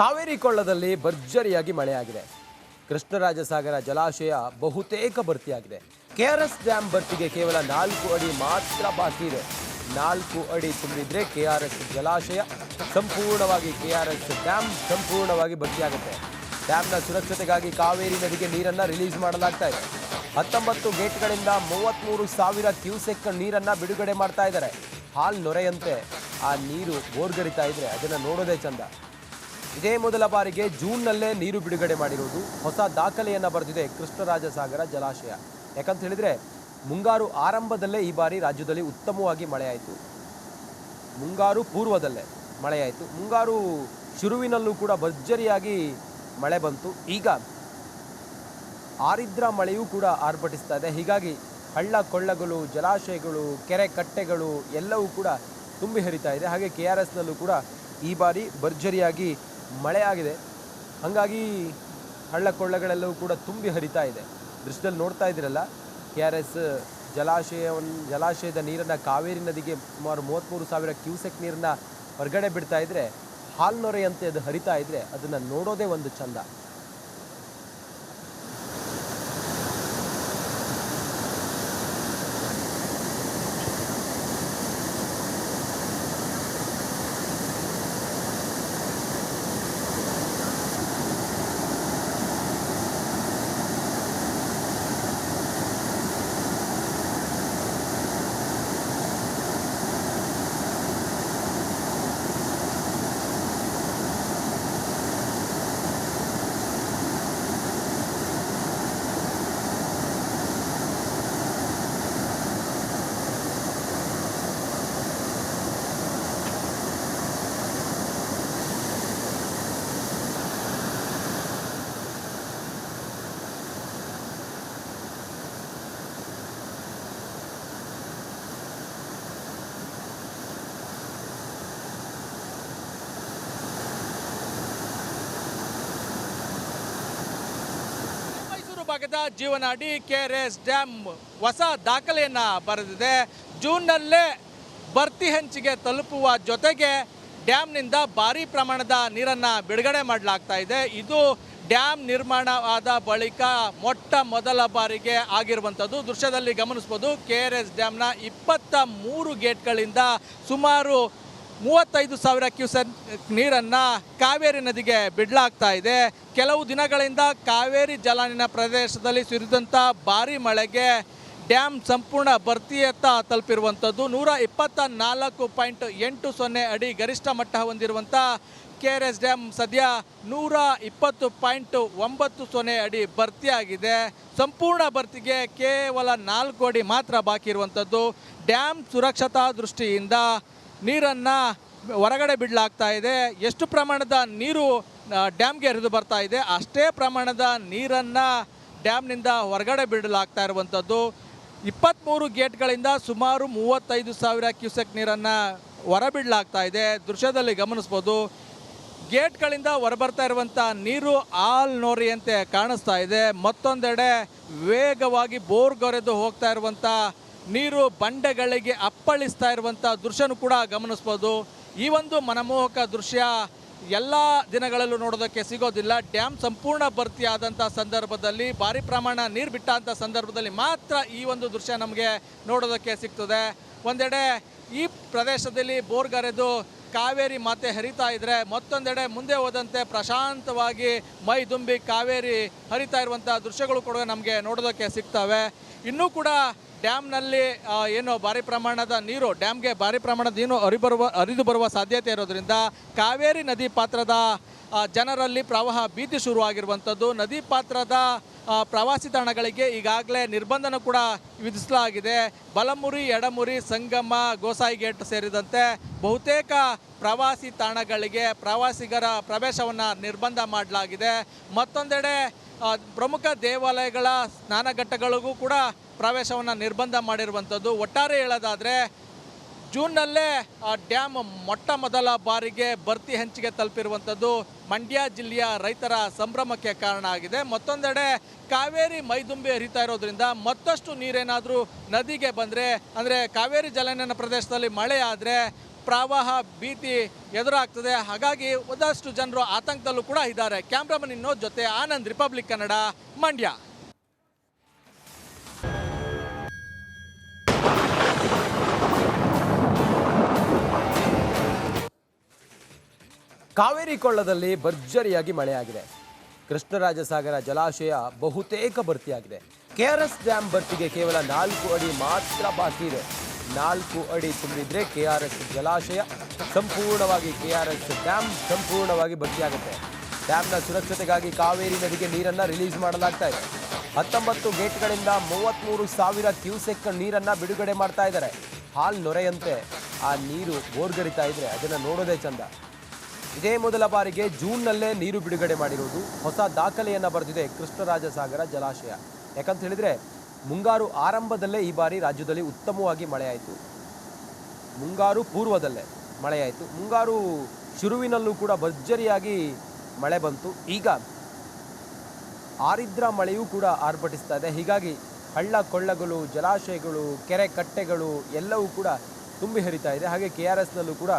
ಕಾವೇರಿ ಕೊಳ್ಳದಲ್ಲಿ ಭರ್ಜರಿಯಾಗಿ ಮಳೆಯಾಗಿದೆ. ಕೃಷ್ಣರಾಜಸಾಗರ ಜಲಾಶಯ ಬಹುತೇಕ ಭರ್ತಿಯಾಗಿದೆ. ಕೆ ಆರ್ ಎಸ್ ಡ್ಯಾಮ್ ಭರ್ತಿಗೆ ಕೇವಲ ನಾಲ್ಕು ಅಡಿ ಮಾತ್ರ ಬಾಕಿ ಇದೆ. ನಾಲ್ಕು ಅಡಿ ತುಂಬಿದ್ರೆ ಎಸ್ ಜಲಾಶಯ ಸಂಪೂರ್ಣವಾಗಿ ಕೆ ಆರ್ ಎಸ್ ಡ್ಯಾಮ್ ಸಂಪೂರ್ಣವಾಗಿ ಭರ್ತಿಯಾಗುತ್ತೆ. ಡ್ಯಾಮ್ನ ಸುರಕ್ಷತೆಗಾಗಿ ಕಾವೇರಿ ನದಿಗೆ ನೀರನ್ನು ರಿಲೀಸ್ ಮಾಡಲಾಗ್ತಾ ಇದೆ. ಹತ್ತೊಂಬತ್ತು ಗೇಟ್ಗಳಿಂದ ಮೂವತ್ಮೂರು ಸಾವಿರ ಕ್ಯೂಸೆಕ್ ನೀರನ್ನು ಬಿಡುಗಡೆ ಮಾಡ್ತಾ ಇದ್ದಾರೆ. ಹಾಲ್ ನೊರೆಯಂತೆ ಆ ನೀರು ಬೋರ್ಗರಿತಾ ಇದ್ರೆ ಅದನ್ನು ನೋಡೋದೇ ಚಂದ. ಇದೇ ಮೊದಲ ಬಾರಿಗೆ ಜೂನ್ನಲ್ಲೇ ನೀರು ಬಿಡುಗಡೆ ಮಾಡಿರುವುದು ಹೊಸ ದಾಖಲೆಯನ್ನು ಬರೆದಿದೆ ಕೃಷ್ಣರಾಜಸಾಗರ ಜಲಾಶಯ. ಯಾಕಂತ ಹೇಳಿದರೆ, ಮುಂಗಾರು ಆರಂಭದಲ್ಲೇ ಈ ಬಾರಿ ರಾಜ್ಯದಲ್ಲಿ ಉತ್ತಮವಾಗಿ ಮಳೆಯಾಯಿತು. ಮುಂಗಾರು ಪೂರ್ವದಲ್ಲೇ ಮಳೆಯಾಯಿತು. ಮುಂಗಾರು ಶುರುವಿನಲ್ಲೂ ಕೂಡ ಭರ್ಜರಿಯಾಗಿ ಮಳೆ ಬಂತು. ಈಗ ಆರಿದ್ರ ಮಳೆಯೂ ಕೂಡ ಆರ್ಭಟಿಸ್ತಾ ಇದೆ. ಹೀಗಾಗಿ ಹಳ್ಳ ಕೊಳ್ಳಗಳು, ಜಲಾಶಯಗಳು, ಕೆರೆ ಕಟ್ಟೆಗಳು ಎಲ್ಲವೂ ಕೂಡ ತುಂಬಿ ಹರಿತಾ ಇದೆ. ಹಾಗೆ ಕೆ ಆರ್ ಎಸ್ನಲ್ಲೂ ಕೂಡ ಈ ಬಾರಿ ಭರ್ಜರಿಯಾಗಿ ಮಳೆಯಾಗಿದೆ ಹಾಗಾಗಿ ಹಳ್ಳ ಕೊಳ್ಳಗಳೆಲ್ಲವೂ ಕೂಡ ತುಂಬಿ ಹರಿತಾ ಇದೆ. ದೃಶ್ಯದಲ್ಲಿ ನೋಡ್ತಾ ಇದ್ದೀರಲ್ಲ, ಕೆ ಆರ್ ಎಸ್ ಜಲಾಶಯವನ್ನು, ಜಲಾಶಯದ ನೀರನ್ನು ಕಾವೇರಿ ನದಿಗೆ ಸುಮಾರು ಮೂವತ್ತ್ಮೂರು ಸಾವಿರ ಕ್ಯೂಸೆಕ್ ನೀರನ್ನು ಹೊರಗಡೆ ಬಿಡ್ತಾ ಇದ್ದರೆ ಹಾಲ್ನೊರೆಯಂತೆ ಅದು ಹರಿತಾ ಇದ್ದರೆ ಅದನ್ನು ನೋಡೋದೇ ಒಂದು ಚಂದ. ಮೈಸೂರು ಭಾಗದ ಜೀವನಾಡಿ ಕೆ ಆರ್ ಎಸ್ ಡ್ಯಾಮ್ ಹೊಸ ದಾಖಲೆಯನ್ನ ಬರೆದಿದೆ. ಜೂನ್ನಲ್ಲೇ ಬರ್ತಿ ಹಂಚಿಗೆ ತಲುಪುವ ಜೊತೆಗೆ ಡ್ಯಾಮ್ನಿಂದ ಭಾರೀ ಪ್ರಮಾಣದ ನೀರನ್ನು ಬಿಡುಗಡೆ ಮಾಡಲಾಗ್ತಾ ಇದೆ. ಇದು ಡ್ಯಾಮ್ ನಿರ್ಮಾಣವಾದ ಬಳಿಕ ಮೊಟ್ಟ ಮೊದಲ ಬಾರಿಗೆ ಆಗಿರುವಂಥದ್ದು. ದೃಶ್ಯದಲ್ಲಿ ಗಮನಿಸ್ಬೋದು ಕೆ ಆರ್ ಎಸ್ ಡ್ಯಾಮ್ನ ಇಪ್ಪತ್ತ ಮೂರು ಗೇಟ್ಗಳಿಂದ ಸುಮಾರು ಮೂವತ್ತೈದು ಸಾವಿರ ಕ್ಯೂಸೆಕ್ ನೀರನ್ನು ಕಾವೇರಿ ನದಿಗೆ ಬಿಡಲಾಗ್ತಾ ಇದೆ. ಕೆಲವು ದಿನಗಳಿಂದ ಕಾವೇರಿ ಜಲಾನಯನ ಪ್ರದೇಶದಲ್ಲಿ ಸುರಿದಂಥ ಭಾರಿ ಮಳೆಗೆ ಡ್ಯಾಮ್ ಸಂಪೂರ್ಣ ಭರ್ತಿಯತ್ತ ತಲುಪಿರುವಂಥದ್ದು ನೂರ ಇಪ್ಪತ್ತ ನಾಲ್ಕು ಪಾಯಿಂಟ್ ಎಂಟು ಸೊನ್ನೆ ಅಡಿ ಗರಿಷ್ಠ ಮಟ್ಟ ಹೊಂದಿರುವಂಥ ಕೆ ಆರ್ ಎಸ್ ಡ್ಯಾಮ್ ಸದ್ಯ ನೂರ ಇಪ್ಪತ್ತು ಪಾಯಿಂಟ್ ಒಂಬತ್ತು ಸೊನ್ನೆ ಅಡಿ ಭರ್ತಿಯಾಗಿದೆ. ಸಂಪೂರ್ಣ ಭರ್ತಿಗೆ ಕೇವಲ ನಾಲ್ಕು ಅಡಿ ಮಾತ್ರ ಬಾಕಿ ಇರುವಂಥದ್ದು ಡ್ಯಾಮ್ ಸುರಕ್ಷತಾ ದೃಷ್ಟಿಯಿಂದ ನೀರನ್ನು ಹೊರಗಡೆ ಬಿಡಲಾಗ್ತಾ ಇದೆ. ಎಷ್ಟು ಪ್ರಮಾಣದ ನೀರು ಡ್ಯಾಮ್ಗೆ ಹರಿದು ಬರ್ತಾ ಇದೆ. ಅಷ್ಟೇ ಪ್ರಮಾಣದ ನೀರನ್ನು ಡ್ಯಾಮ್ನಿಂದ ಹೊರಗಡೆ ಬಿಡಲಾಗ್ತಾ ಇರುವಂಥದ್ದು. ಇಪ್ಪತ್ತ್ಮೂರು ಗೇಟ್ಗಳಿಂದ ಸುಮಾರು ಮೂವತ್ತೈದು ಸಾವಿರ ಕ್ಯೂಸೆಕ್ ನೀರನ್ನು ಹೊರಬಿಡಲಾಗ್ತಾ ಇದೆ. ದೃಶ್ಯದಲ್ಲಿ ಗಮನಿಸ್ಬೋದು. ಗೇಟ್ಗಳಿಂದ ಹೊರಬರ್ತಾ ಇರುವಂಥ ನೀರು ಆಲ್ ನೋರಿಯಂತೆ ಕಾಣಿಸ್ತಾ ಇದೆ. ಮತ್ತೊಂದೆಡೆ ವೇಗವಾಗಿ ಬೋರ್ಗೊರೆದು ಹೋಗ್ತಾ ಇರುವಂಥ ನೀರು ಬಂಡೆಗಳಿಗೆ ಅಪ್ಪಳಿಸ್ತಾ ಇರುವಂಥ ದೃಶ್ಯನೂ ಕೂಡ ಗಮನಿಸ್ಬೋದು. ಈ ಒಂದು ಮನಮೋಹಕ ದೃಶ್ಯ ಎಲ್ಲ ದಿನಗಳಲ್ಲೂ ನೋಡೋದಕ್ಕೆ ಸಿಗೋದಿಲ್ಲ. ಡ್ಯಾಮ್ ಸಂಪೂರ್ಣ ಭರ್ತಿಯಾದಂಥ ಸಂದರ್ಭದಲ್ಲಿ, ಭಾರಿ ಪ್ರಮಾಣ ನೀರು ಬಿಟ್ಟಂಥ ಸಂದರ್ಭದಲ್ಲಿ ಮಾತ್ರ ಈ ಒಂದು ದೃಶ್ಯ ನಮಗೆ ನೋಡೋದಕ್ಕೆ ಸಿಗ್ತದೆ. ಒಂದೆಡೆ ಈ ಪ್ರದೇಶದಲ್ಲಿ ಬೋರ್ಗರೆದು ಕಾವೇರಿ ಮಾತೆ ಹರಿತಾ ಇದ್ರೆ, ಮತ್ತೊಂದೆಡೆ ಮುಂದೆ ಹೋದಂತೆ ಪ್ರಶಾಂತವಾಗಿ ಮೈ ದುಂಬಿ ಕಾವೇರಿ ಹರಿತಾ ಇರುವಂಥ ದೃಶ್ಯಗಳು ಕೂಡ ನಮಗೆ ನೋಡೋದಕ್ಕೆ ಸಿಗ್ತವೆ. ಇನ್ನೂ ಕೂಡ ಡ್ಯಾಮ್ನಲ್ಲಿ ಏನು ಭಾರಿ ಪ್ರಮಾಣದ ನೀರು, ಡ್ಯಾಮ್ಗೆ ಭಾರಿ ಪ್ರಮಾಣದ ನೀರು ಹರಿಬರುವ, ಹರಿದು ಬರುವ ಸಾಧ್ಯತೆ ಇರೋದ್ರಿಂದ ಕಾವೇರಿ ನದಿ ಪಾತ್ರದ ಜನರಲ್ಲಿ ಪ್ರವಾಹ ಭೀತಿ ಶುರುವಾಗಿರುವಂಥದ್ದು. ನದಿ ಪಾತ್ರದ ಪ್ರವಾಸಿ ತಾಣಗಳಿಗೆ ಈಗಾಗಲೇ ನಿರ್ಬಂಧನ ಕೂಡ ವಿಧಿಸಲಾಗಿದೆ. ಬಲಮುರಿ, ಎಡಮುರಿ, ಸಂಗಮ, ಗೋಸಾಯಿ ಗೇಟ್ ಸೇರಿದಂತೆ ಬಹುತೇಕ ಪ್ರವಾಸಿ ತಾಣಗಳಿಗೆ ಪ್ರವಾಸಿಗರ ಪ್ರವೇಶವನ್ನು ನಿರ್ಬಂಧ ಮಾಡಲಾಗಿದೆ. ಮತ್ತೊಂದೆಡೆ ಪ್ರಮುಖ ದೇವಾಲಯಗಳ ಸ್ನಾನಘಟ್ಟಗಳಿಗೂ ಕೂಡ ಪ್ರವೇಶವನ್ನು ನಿರ್ಬಂಧ ಮಾಡಿರುವಂಥದ್ದು. ಒಟ್ಟಾರೆ ಹೇಳೋದಾದರೆ, ಜೂನ್ನಲ್ಲೇ, ಆ ಡ್ಯಾಮ್ ಮೊಟ್ಟ ಮೊದಲ ಬಾರಿಗೆ ಭರ್ತಿ ಹಂಚಿಗೆ ತಲುಪಿರುವಂಥದ್ದು ಮಂಡ್ಯ ಜಿಲ್ಲೆಯ ರೈತರ ಸಂಭ್ರಮಕ್ಕೆ ಕಾರಣ ಆಗಿದೆ. ಮತ್ತೊಂದೆಡೆ, ಕಾವೇರಿ ಮೈದುಂಬಿ ಹರಿತಾ ಇರೋದ್ರಿಂದ ಮತ್ತಷ್ಟು ನೀರೇನಾದರೂ ನದಿಗೆ ಬಂದರೆ, ಅಂದರೆ ಕಾವೇರಿ ಜಲಾನಯನ ಪ್ರದೇಶದಲ್ಲಿ ಮಳೆ ಆದರೆ ಪ್ರವಾಹ, ಭೀತಿ ಎದುರಾಗ್ತದೆ. ಹಾಗಾಗಿ ಒಂದಷ್ಟು ಜನರು ಆತಂಕದಲ್ಲೂ ಕೂಡ ಇದ್ದಾರೆ. ಕ್ಯಾಮ್ರಾಮನ್ ಇನ್ನೋ ಜೊತೆ ಆನಂದ್, ರಿಪಬ್ಲಿಕ್ ಕನ್ನಡ, ಮಂಡ್ಯ. ಕಾವೇರಿ ಕೊಳ್ಳದಲ್ಲಿ ಭರ್ಜರಿಯಾಗಿ ಮಳೆಯಾಗಿದೆ. ಕೃಷ್ಣರಾಜಸಾಗರ ಜಲಾಶಯ ಬಹುತೇಕ ಭರ್ತಿಯಾಗಿದೆ. ಕೆ ಆರ್ ಎಸ್ ಡ್ಯಾಮ್ ಭರ್ತಿಗೆ ಕೇವಲ ನಾಲ್ಕು ಅಡಿ ಮಾತ್ರ ಬಾಕಿ ಇದೆ. ನಾಲ್ಕು ಅಡಿ ತುಂಬಿದ್ರೆ ಎಸ್ ಜಲಾಶಯ ಸಂಪೂರ್ಣವಾಗಿ ಕೆ ಆರ್ ಎಸ್ ಡ್ಯಾಮ್ ಸಂಪೂರ್ಣವಾಗಿ ಭರ್ತಿಯಾಗುತ್ತೆ. ಡ್ಯಾಮ್ನ ಸುರಕ್ಷತೆಗಾಗಿ ಕಾವೇರಿ ನದಿಗೆ ನೀರನ್ನು ರಿಲೀಸ್ ಮಾಡಲಾಗ್ತಾ ಇದೆ. ಹತ್ತೊಂಬತ್ತು ಗೇಟ್ಗಳಿಂದ ಮೂವತ್ಮೂರು ಸಾವಿರ ಕ್ಯೂಸೆಕ್ ನೀರನ್ನು ಬಿಡುಗಡೆ ಮಾಡ್ತಾ ಇದ್ದಾರೆ. ಹಾಲ್ ನೊರೆಯಂತೆ ಆ ನೀರು ಬೋರ್ಗರಿತಾ ಇದ್ರೆ ಅದನ್ನು ನೋಡೋದೇ ಚಂದ. ಇದೇ ಮೊದಲ ಬಾರಿಗೆ ಜೂನ್ನಲ್ಲೇ ನೀರು ಬಿಡುಗಡೆ ಮಾಡಿರುವುದು ಹೊಸ ದಾಖಲೆಯನ್ನು ಬರೆದಿದೆ ಕೃಷ್ಣರಾಜಸಾಗರ ಜಲಾಶಯ. ಯಾಕಂತ ಹೇಳಿದರೆ, ಮುಂಗಾರು ಆರಂಭದಲ್ಲೇ ಈ ಬಾರಿ ರಾಜ್ಯದಲ್ಲಿ ಉತ್ತಮವಾಗಿ ಮಳೆಯಾಯಿತು. ಮುಂಗಾರು ಪೂರ್ವದಲ್ಲೇ ಮಳೆಯಾಯಿತು. ಮುಂಗಾರು ಶುರುವಿನಲ್ಲೂ ಕೂಡ ಭರ್ಜರಿಯಾಗಿ ಮಳೆ ಬಂತು. ಈಗ ಆರಿದ್ರ ಮಳೆಯೂ ಕೂಡ ಆರ್ಭಟಿಸ್ತಾ ಇದೆ. ಹೀಗಾಗಿ ಹಳ್ಳ ಕೊಳ್ಳಗಳು, ಜಲಾಶಯಗಳು, ಕೆರೆ ಕಟ್ಟೆಗಳು ಎಲ್ಲವೂ ಕೂಡ ತುಂಬಿ ಹರಿತಾ ಇದೆ. ಹಾಗೆ ಕೆ ಆರ್ ಎಸ್ನಲ್ಲೂ ಕೂಡ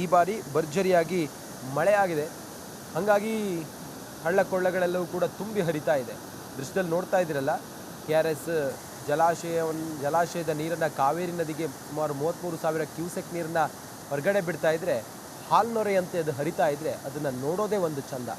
ಈ ಬಾರಿ ಭರ್ಜರಿಯಾಗಿ ಮಳೆಯಾಗಿದೆ ಹಾಗಾಗಿ ಹಳ್ಳ ಕೊಳ್ಳಗಳೆಲ್ಲವೂ ಕೂಡ ತುಂಬಿ ಹರಿತಾ ಇದೆ. ದೃಶ್ಯದಲ್ಲಿ ನೋಡ್ತಾ ಇದ್ದೀರಲ್ಲ, ಕೆ ಆರ್ ಎಸ್ ಜಲಾಶಯವನ್ನು, ಜಲಾಶಯದ ನೀರನ್ನು ಕಾವೇರಿ ನದಿಗೆ ಸುಮಾರು ಮೂವತ್ತ್ಮೂರು ಸಾವಿರ ಕ್ಯೂಸೆಕ್ ನೀರನ್ನು ಹೊರಗಡೆ ಬಿಡ್ತಾ ಇದ್ದರೆ ಹಾಲ್ನೊರೆಯಂತೆ ಅದು ಹರಿತಾ ಇದ್ದರೆ ಅದನ್ನು ನೋಡೋದೇ ಒಂದು ಚಂದ.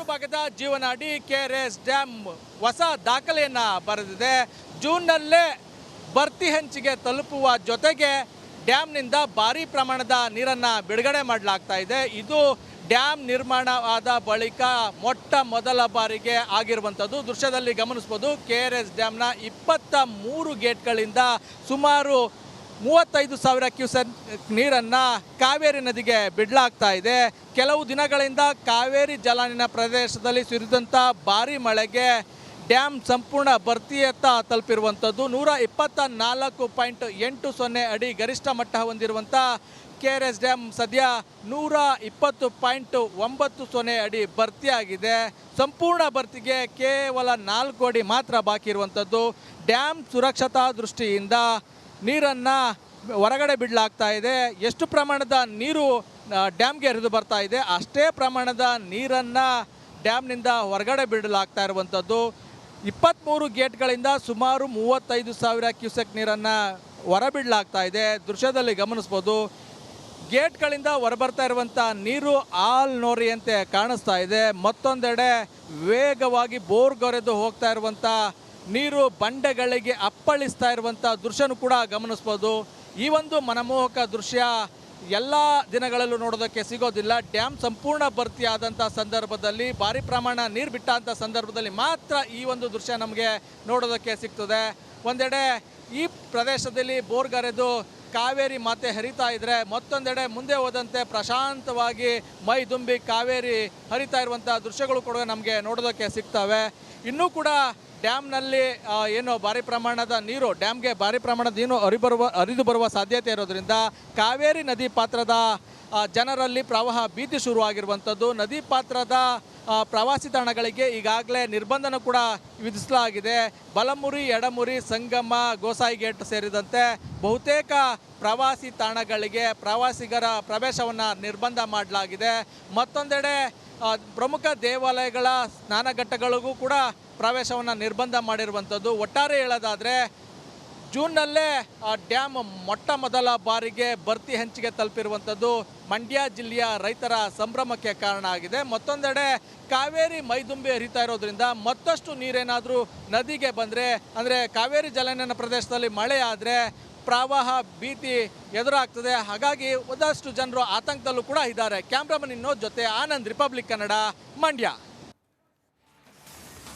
ಮೈಸೂರು ಭಾಗದ ಜೀವನಾಡಿ ಕೆ ಆರ್ ಎಸ್ ಡ್ಯಾಮ್ ಹೊಸ ದಾಖಲೆಯನ್ನ ಬರೆದಿದೆ. ಜೂನ್ನಲ್ಲೇ ಬರ್ತಿ ಹಂಚಿಗೆ ತಲುಪುವ ಜೊತೆಗೆ ಡ್ಯಾಮ್ನಿಂದ ಭಾರೀ ಪ್ರಮಾಣದ ನೀರನ್ನು ಬಿಡುಗಡೆ ಮಾಡಲಾಗ್ತಾ ಇದೆ. ಇದು ಡ್ಯಾಮ್ ನಿರ್ಮಾಣವಾದ ಬಳಿಕ ಮೊಟ್ಟ ಮೊದಲ ಬಾರಿಗೆ ಆಗಿರುವಂಥದ್ದು. ದೃಶ್ಯದಲ್ಲಿ ಗಮನಿಸ್ಬೋದು ಕೆ ಆರ್ ಎಸ್ ಡ್ಯಾಮ್ನ ಇಪ್ಪತ್ತ ಮೂರು ಗೇಟ್ಗಳಿಂದ ಸುಮಾರು ಮೂವತ್ತೈದು ಸಾವಿರ ಕ್ಯೂಸೆಕ್ ನೀರನ್ನು ಕಾವೇರಿ ನದಿಗೆ ಬಿಡಲಾಗ್ತಾ ಇದೆ. ಕೆಲವು ದಿನಗಳಿಂದ ಕಾವೇರಿ ಜಲಾನಯನ ಪ್ರದೇಶದಲ್ಲಿ ಸುರಿದಂಥ ಭಾರಿ ಮಳೆಗೆ ಡ್ಯಾಮ್ ಸಂಪೂರ್ಣ ಭರ್ತಿಯತ್ತ ತಲುಪಿರುವಂಥದ್ದು ನೂರ ಇಪ್ಪತ್ತ ನಾಲ್ಕು ಪಾಯಿಂಟ್ ಎಂಟು ಸೊನ್ನೆ ಅಡಿ ಗರಿಷ್ಠ ಮಟ್ಟ ಹೊಂದಿರುವಂಥ ಕೆ ಆರ್ ಎಸ್ ಡ್ಯಾಮ್ ಸದ್ಯ ನೂರ ಇಪ್ಪತ್ತು ಪಾಯಿಂಟ್ ಒಂಬತ್ತು ಸೊನ್ನೆ ಅಡಿ ಭರ್ತಿಯಾಗಿದೆ. ಸಂಪೂರ್ಣ ಭರ್ತಿಗೆ ಕೇವಲ ನಾಲ್ಕು ಅಡಿ ಮಾತ್ರ ಬಾಕಿ ಇರುವಂಥದ್ದು ಡ್ಯಾಮ್ ಸುರಕ್ಷತಾ ದೃಷ್ಟಿಯಿಂದ ನೀರನ್ನು ಹೊರಗಡೆ ಬಿಡಲಾಗ್ತಾ ಇದೆ. ಎಷ್ಟು ಪ್ರಮಾಣದ ನೀರು ಡ್ಯಾಮ್ಗೆ ಹರಿದು ಬರ್ತಾ ಇದೆ. ಅಷ್ಟೇ ಪ್ರಮಾಣದ ನೀರನ್ನು ಡ್ಯಾಮ್ನಿಂದ ಹೊರಗಡೆ ಬಿಡಲಾಗ್ತಾ ಇರುವಂಥದ್ದು. ಇಪ್ಪತ್ತ್ಮೂರು ಗೇಟ್ಗಳಿಂದ ಸುಮಾರು ಮೂವತ್ತೈದು ಸಾವಿರ ಕ್ಯೂಸೆಕ್ ನೀರನ್ನು ಹೊರಬಿಡಲಾಗ್ತಾ ಇದೆ. ದೃಶ್ಯದಲ್ಲಿ ಗಮನಿಸ್ಬೋದು. ಗೇಟ್ಗಳಿಂದ ಹೊರಬರ್ತಾ ಇರುವಂಥ ನೀರು ಆಲ್ ನೋರಿಯಂತೆ ಕಾಣಿಸ್ತಾ ಇದೆ. ಮತ್ತೊಂದೆಡೆ ವೇಗವಾಗಿ ಬೋರ್ಗೊರೆದು ಹೋಗ್ತಾ ಇರುವಂಥ ನೀರು ಬಂಡೆಗಳಿಗೆ ಅಪ್ಪಳಿಸ್ತಾ ಇರುವಂಥ ದೃಶ್ಯನೂ ಕೂಡ ಗಮನಿಸ್ಬೋದು. ಈ ಒಂದು ಮನಮೋಹಕ ದೃಶ್ಯ ಎಲ್ಲ ದಿನಗಳಲ್ಲೂ ನೋಡೋದಕ್ಕೆ ಸಿಗೋದಿಲ್ಲ. ಡ್ಯಾಮ್ ಸಂಪೂರ್ಣ ಭರ್ತಿಯಾದಂಥ ಸಂದರ್ಭದಲ್ಲಿ, ಭಾರಿ ಪ್ರಮಾಣ ನೀರು ಬಿಟ್ಟಂಥ ಸಂದರ್ಭದಲ್ಲಿ ಮಾತ್ರ ಈ ಒಂದು ದೃಶ್ಯ ನಮಗೆ ನೋಡೋದಕ್ಕೆ ಸಿಗ್ತದೆ. ಒಂದೆಡೆ ಈ ಪ್ರದೇಶದಲ್ಲಿ ಬೋರ್ಗರೆದು ಕಾವೇರಿ ಮಾತೆ ಹರಿತಾ ಇದ್ರೆ, ಮತ್ತೊಂದೆಡೆ ಮುಂದೆ ಹೋದಂತೆ ಪ್ರಶಾಂತವಾಗಿ ಮೈ ದುಂಬಿ ಕಾವೇರಿ ಹರಿತಾ ಇರುವಂಥ ದೃಶ್ಯಗಳು ಕೂಡ ನಮಗೆ ನೋಡೋದಕ್ಕೆ ಸಿಗ್ತವೆ. ಇನ್ನೂ ಕೂಡ ಡ್ಯಾಮ್ನಲ್ಲಿ ಏನು ಭಾರಿ ಪ್ರಮಾಣದ ನೀರು, ಡ್ಯಾಮ್ಗೆ ಭಾರಿ ಪ್ರಮಾಣದ ನೀರು ಹರಿಬರುವ, ಹರಿದು ಬರುವ ಸಾಧ್ಯತೆ ಇರೋದ್ರಿಂದ ಕಾವೇರಿ ನದಿ ಪಾತ್ರದ ಜನರಲ್ಲಿ ಪ್ರವಾಹ ಭೀತಿ ಶುರುವಾಗಿರುವಂಥದ್ದು. ನದಿ ಪಾತ್ರದ ಪ್ರವಾಸಿ ತಾಣಗಳಿಗೆ ಈಗಾಗಲೇ ನಿರ್ಬಂಧನ ಕೂಡ ವಿಧಿಸಲಾಗಿದೆ. ಬಲಮುರಿ, ಎಡಮುರಿ, ಸಂಗಮ, ಗೋಸಾಯಿ ಗೇಟ್ ಸೇರಿದಂತೆ ಬಹುತೇಕ ಪ್ರವಾಸಿ ತಾಣಗಳಿಗೆ ಪ್ರವಾಸಿಗರ ಪ್ರವೇಶವನ್ನು ನಿರ್ಬಂಧ ಮಾಡಲಾಗಿದೆ. ಮತ್ತೊಂದೆಡೆ ಪ್ರಮುಖ ದೇವಾಲಯಗಳ ಸ್ನಾನಘಟ್ಟಗಳಿಗೂ ಕೂಡ ಪ್ರವೇಶವನ್ನು ನಿರ್ಬಂಧ ಮಾಡಿರುವಂಥದ್ದು. ಒಟ್ಟಾರೆ ಹೇಳೋದಾದರೆ, ಜೂನ್ನಲ್ಲೇ, ಆ ಡ್ಯಾಮ್ ಮೊಟ್ಟ ಮೊದಲ ಬಾರಿಗೆ ಭರ್ತಿ ಹಂಚಿಗೆ ತಲುಪಿರುವಂಥದ್ದು ಮಂಡ್ಯ ಜಿಲ್ಲೆಯ ರೈತರ ಸಂಭ್ರಮಕ್ಕೆ ಕಾರಣ ಆಗಿದೆ. ಮತ್ತೊಂದೆಡೆ, ಕಾವೇರಿ ಮೈದುಂಬಿ ಹರಿತಾ ಇರೋದ್ರಿಂದ ಮತ್ತಷ್ಟು ನೀರೇನಾದರೂ ನದಿಗೆ ಬಂದರೆ, ಅಂದರೆ ಕಾವೇರಿ ಜಲನಯನ ಪ್ರದೇಶದಲ್ಲಿ ಮಳೆ ಆದರೆ ಪ್ರವಾಹ, ಭೀತಿ ಎದುರಾಗ್ತದೆ. ಹಾಗಾಗಿ ಒಂದಷ್ಟು ಜನರು ಆತಂಕದಲ್ಲೂ ಕೂಡ ಇದ್ದಾರೆ. ಕ್ಯಾಮ್ರಾಮನ್ ಇನ್ನೋ ಜೊತೆ ಆನಂದ್, ರಿಪಬ್ಲಿಕ್ ಕನ್ನಡ, ಮಂಡ್ಯ.